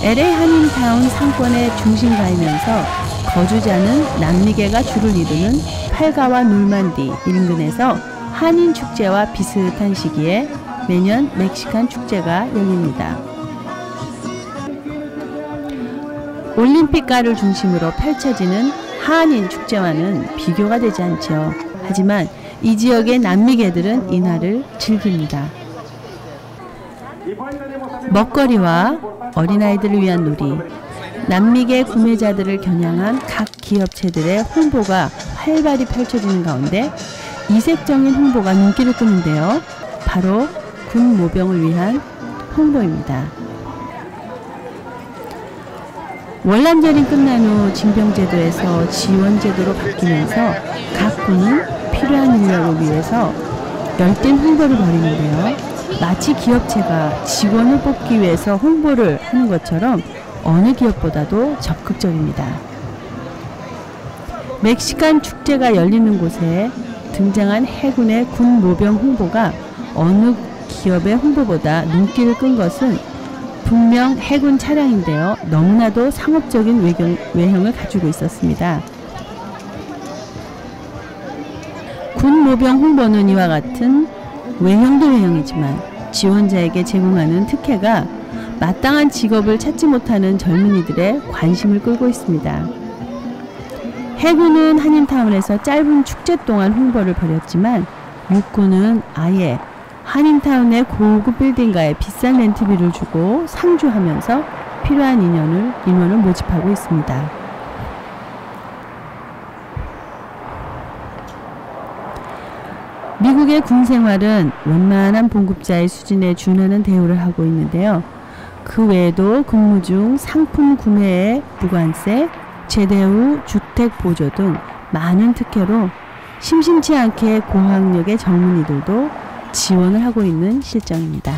LA 한인타운 상권의 중심가이면서 거주자는 남미계가 주를 이루는 팔가와 놀만디 인근에서 한인 축제와 비슷한 시기에 매년 멕시칸 축제가 열립니다. 올림픽가를 중심으로 펼쳐지는 한인 축제와는 비교가 되지 않죠. 하지만 이 지역의 남미계들은 이날을 즐깁니다. 먹거리와 어린아이들을 위한 놀이, 남미계 구매자들을 겨냥한 각 기업체들의 홍보가 활발히 펼쳐지는 가운데 이색적인 홍보가 눈길을 끄는데요. 바로 군 모병을 위한 홍보입니다. 월남전이 끝난 후 징병제도에서 지원제도로 바뀌면서 각 군은 필요한 인력을 위해서 열띤 홍보를 벌이는데요. 마치 기업체가 직원을 뽑기 위해서 홍보를 하는 것처럼 어느 기업보다도 적극적입니다. 멕시칸 축제가 열리는 곳에 등장한 해군의 군 모병 홍보가 어느 기업의 홍보보다 눈길을 끈 것은 분명 해군 차량인데요. 너무나도 상업적인 외경, 외형을 가지고 있었습니다. 군 모병 홍보는 이와 같은 외형도 외형이지만 지원자에게 제공하는 특혜가 마땅한 직업을 찾지 못하는 젊은이들의 관심을 끌고 있습니다. 해군은 한인타운에서 짧은 축제 동안 홍보를 벌였지만 육군은 아예 한인타운의 고급 빌딩가에 비싼 렌트비를 주고 상주하면서 필요한 인원을, 인원을 모집하고 있습니다. 미국의 군 생활은 웬만한 봉급자의 수준에 준하는 대우를 하고 있는데요. 그 외에도 근무 중 상품 구매에 부관세, 제대 후 주택 보조 등 많은 특혜로 심심치 않게 고학력의 젊은이들도 지원을 하고 있는 실정입니다.